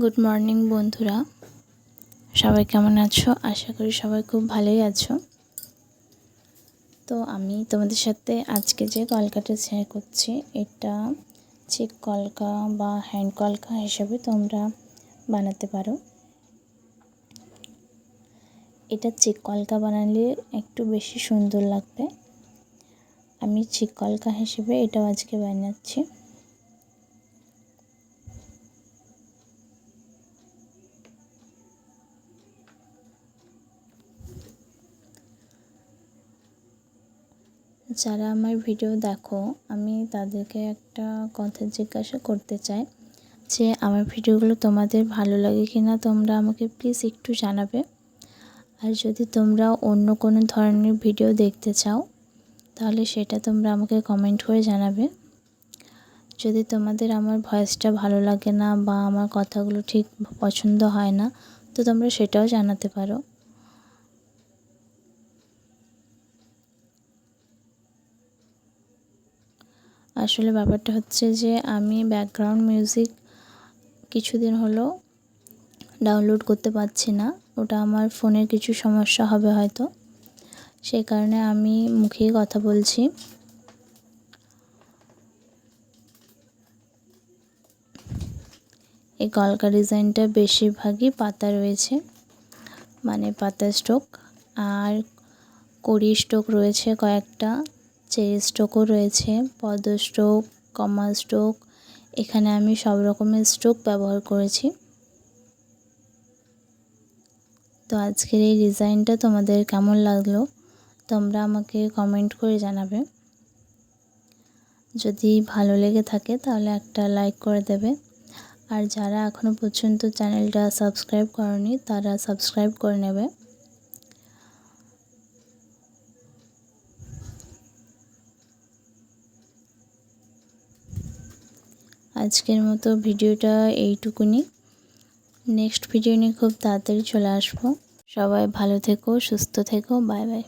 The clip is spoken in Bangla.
গুড মর্নিং বন্ধুরা। সবাই কেমন আছো? আশা করি সবাই খুব ভালোই আছো। তো আমি তোমাদের সাথে আজকে যে কলকাটা শেয়ার করছি, এটা চেক কলকা বা হ্যান্ড কলকা হিসাবে তোমরা বানাতে পারো। এটা চেক কলকা বানালে একটু বেশি সুন্দর লাগবে। আমি চেক কলকা হিসেবে এটাও আজকে বানাচ্ছি। যারা আমার ভিডিও দেখো, আমি তাদেরকে একটা কথা জিজ্ঞাসা করতে চাই যে, আমার ভিডিওগুলো তোমাদের ভালো লাগে কি না তোমরা আমাকে প্লিজ একটু জানাবে। আর যদি তোমরা অন্য কোনো ধরনের ভিডিও দেখতে চাও, তাহলে সেটা তোমরা আমাকে কমেন্ট করে জানাবে। যদি তোমাদের আমার ভয়েসটা ভালো লাগে না বা আমার কথাগুলো ঠিক পছন্দ হয় না, তো তোমরা সেটাও জানাতে পারো। আসলে ব্যাপারটা হচ্ছে যে আমি ব্যাকগ্রাউন্ড মিউজিক কিছুদিন হলো ডাউনলোড করতে পারছি না। ওটা আমার ফোনের কিছু সমস্যা হবে হয়তো। সেই কারণে আমি মুখেই কথা বলছি। এই কলকা ডিজাইনটা বেশিরভাগই পাতা রয়েছে মানে পাতা স্টোক আর কড়ি স্টোক রয়েছে কয়েকটা। চেরি স্টোকও রয়েছে, পদ্ম স্টোক কমা স্টোক এখানে আমি সব রকমের স্টোক ব্যবহার করেছি। তো আজকের এই ডিজাইনটা তোমাদের কেমন লাগল, তোমরা আমাকে কমেন্ট করে জানাবে। যদি ভালো লেগে থাকে তাহলে একটা লাইক করে দেবে। আর যারা এখনও পর্যন্ত চ্যানেলটা সাবস্ক্রাইব করনি তারা সাবস্ক্রাইব করে নেবে। আজকের মতো ভিডিওটা এইটুকুনি। নেক্সট ভিডিও নিয়ে খুব তাড়াতাড়ি চলে আসব। সবাই ভালো থেকো, সুস্থ থেকো, বাই বাই।